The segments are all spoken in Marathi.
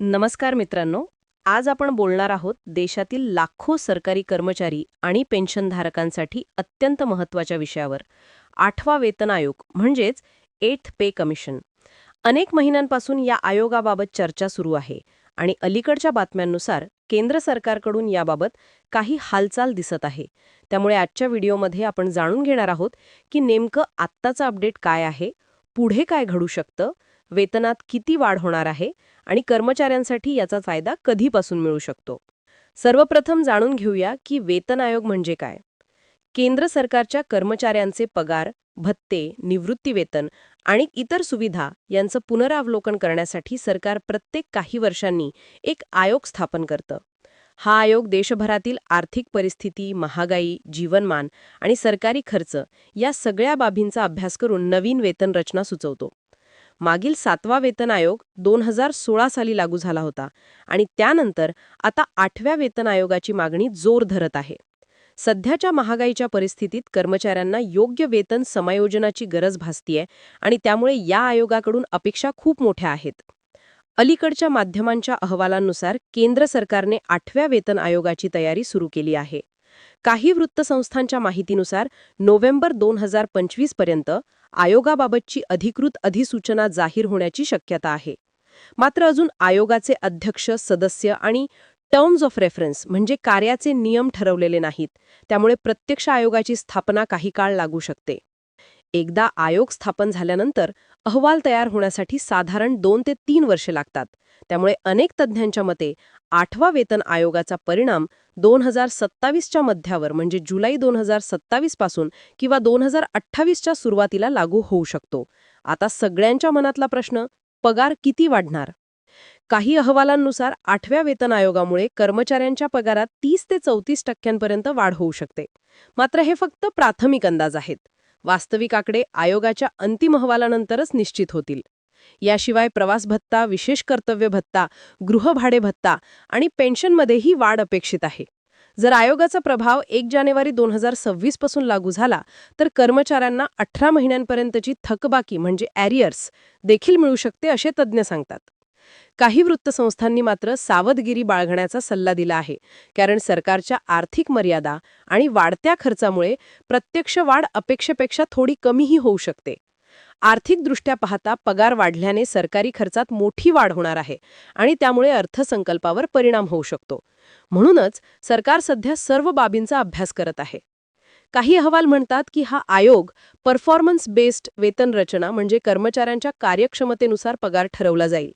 नमस्कार मित्रांनो आज आपण बोलणार आहोत देशातील लाखो सरकारी कर्मचारी आणि पेन्शनधारकांसाठी अत्यंत महत्त्वाच्या विषयावर. आठवा वेतन आयोग म्हणजेच एथ पे कमिशन अनेक महिन्यांपासून या आयोगाबाबत चर्चा सुरू आहे आणि अलीकडच्या बातम्यांनुसार केंद्र सरकारकडून याबाबत काही हालचाल दिसत आहे. त्यामुळे आजच्या व्हिडिओमध्ये आपण जाणून घेणार आहोत की नेमकं आत्ताचं अपडेट काय आहे पुढे काय घडू शकतं वेतनात किती वाढ होणार आहे आणि कर्मचाऱ्यांसाठी याचा फायदा कधीपासून मिळू शकतो? सर्वप्रथम जाणून घेऊया की वेतन आयोग म्हणजे काय. केंद्र सरकारच्या कर्मचाऱ्यांचे पगार भत्ते निवृत्तीवेतन आणि इतर सुविधा यांचं पुनरावलोकन करण्यासाठी सरकार प्रत्येक काही वर्षांनी एक आयोग स्थापन करतं. हा आयोग देशभरातील आर्थिक परिस्थिती महागाई जीवनमान आणि सरकारी खर्च या सगळ्या बाबींचा अभ्यास करून नवीन वेतन रचना सुचवतो. मागील सातवा वेतन आयोग दोन हजार सोळा साली लागू झाला होता आणि त्यानंतर आता आठव्या वेतन आयोगाची मागणी जोर धरत आहे. सध्याच्या महागाईच्या परिस्थितीत कर्मचाऱ्यांना योग्य वेतन समायोजनाची गरज भासतीये आणि त्यामुळे या आयोगाकडून अपेक्षा खूप मोठ्या आहेत. अलीकडच्या माध्यमांच्या अहवालांनुसार केंद्र सरकारने आठव्या वेतन आयोगाची तयारी सुरू केली आहे. काही वृत्तसंस्थांच्या माहितीनुसार नोव्हेंबर दोन हजार पंचवीसपर्यंत आयोगाबाबतची अधिकृत अधिसूचना जाहीर होण्याची शक्यता आहे. मात्र अजून आयोगाचे अध्यक्ष सदस्य आणि टर्म्स ऑफ रेफरन्स म्हणजे कार्याचे नियम ठरवलेले नाहीत. त्यामुळे प्रत्यक्ष आयोगाची स्थापना काही काळ लागू शकते. एकदा आयोग स्थापन झाल्यानंतर अहवाल तयार होण्यासाठी साधारण दोन ते तीन वर्षे लागतात. त्यामुळे अनेक तज्ज्ञांच्या मते आठवा वेतन आयोगाचा परिणाम दोन हजार सत्तावीसच्या मध्यावर म्हणजे जुलै दोन हजार सत्तावीसपासून किंवा दोन हजार अठ्ठावीसच्या सुरुवातीला लागू होऊ शकतो. आता सगळ्यांच्या मनातला प्रश्न पगार किती वाढणार? काही अहवालांनुसार आठव्या वेतन आयोगामुळे कर्मचाऱ्यांच्या पगारात तीस ते चौतीस टक्क्यांपर्यंत वाढ होऊ शकते. मात्र हे फक्त प्राथमिक अंदाज आहेत. वास्तविक आकडे आयोगाच्या अंतिम अहवालानंतरच निश्चित होतील. याशिवाय प्रवास भत्ता विशेष कर्तव्य भत्ता गृहभाडे भत्ता आणि पेन्शनमध्येही वाढ अपेक्षित आहे. जर आयोगाचा प्रभाव एक जानेवारी दोन हजार सव्वीसपासून लागू झाला तर कर्मचाऱ्यांना अठरा महिन्यांपर्यंतची थकबाकी म्हणजे ॲरियर्स देखील मिळू शकते असे तज्ज्ञ सांगतात. काही वृत्तसंस्थांनी मात्र सावधगिरी बाळगण्याचा सल्ला दिला आहे. कारण सरकारच्या आर्थिक मर्यादा आणि वाढत्या खर्चामुळे प्रत्यक्ष वाढ अपेक्षेपेक्षा थोडी कमीही होऊ शकते. आर्थिकदृष्ट्या पाहता पगार वाढल्याने सरकारी खर्चात मोठी वाढ होणार आहे आणि त्यामुळे अर्थसंकल्पावर परिणाम होऊ शकतो. म्हणूनच सरकार सध्या सर्व बाबींचा अभ्यास करत आहे. काही अहवाल म्हणतात की हा आयोग परफॉर्मन्स बेस्ड वेतन रचना म्हणजे कर्मचाऱ्यांच्या कार्यक्षमतेनुसार पगार ठरवला जाईल.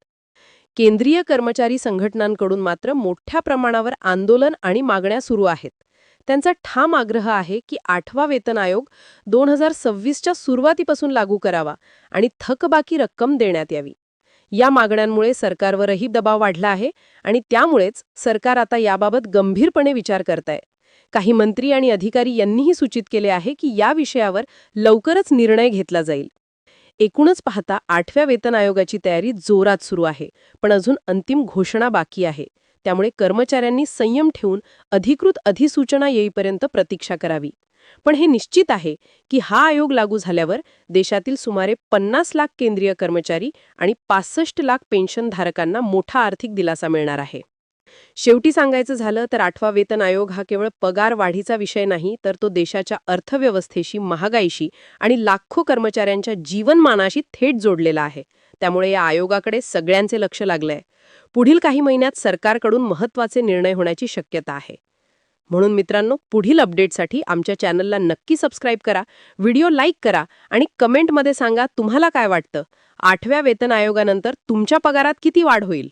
केंद्रीय कर्मचारी संघटनांकडून मात्र मोठ्या प्रमाणावर आंदोलन आणि मागण्या सुरू आहेत. त्यांचा ठाम आग्रह आहे की आठवा वेतन आयोग दोन हजार सव्वीसच्या सुरुवातीपासून लागू करावा आणि थकबाकी रक्कम देण्यात यावी. या मागण्यांमुळे सरकारवरही दबाव वाढला आहे आणि त्यामुळेच सरकार आता याबाबत गंभीरपणे विचार करताय. काही मंत्री आणि अधिकारी यांनीही सूचित केले आहे की या विषयावर लवकरच निर्णय घेतला जाईल. एकूणच पाहता आठव्या वेतन आयोगाची तयारी जोरात सुरू आहे पण अजून अंतिम घोषणा बाकी आहे. त्यामुळे कर्मचाऱ्यांनी संयम ठेवून अधिकृत अधिसूचना येईपर्यंत प्रतीक्षा करावी. पण हे निश्चित आहे की हा आयोग लागू झाल्यावर देशातील सुमारे पन्नास लाख केंद्रीय कर्मचारी आणि पासष्ट लाख पेन्शनधारकांना मोठा आर्थिक दिलासा मिळणार आहे. शेवटी सांगायचं झालं तर आठवा वेतन आयोग हा केवळ पगार वाढीचा विषय नाही तर तो देशाच्या अर्थव्यवस्थेशी महागाईशी आणि लाखो कर्मचाऱ्यांच्या जीवनमानाशी थेट जोडलेला आहे. त्यामुळे या आयोगाकडे सगळ्यांचे लक्ष लागलंय. पुढील काही महिन्यात सरकारकडून महत्त्वाचे निर्णय होण्याची शक्यता आहे. म्हणून मित्रांनो पुढील अपडेटसाठी आमच्या चॅनलला नक्की सबस्क्राईब करा व्हिडिओ लाईक करा आणि कमेंटमध्ये सांगा तुम्हाला काय वाटतं. आठव्या वेतन आयोगानंतर तुमच्या पगारात किती वाढ होईल?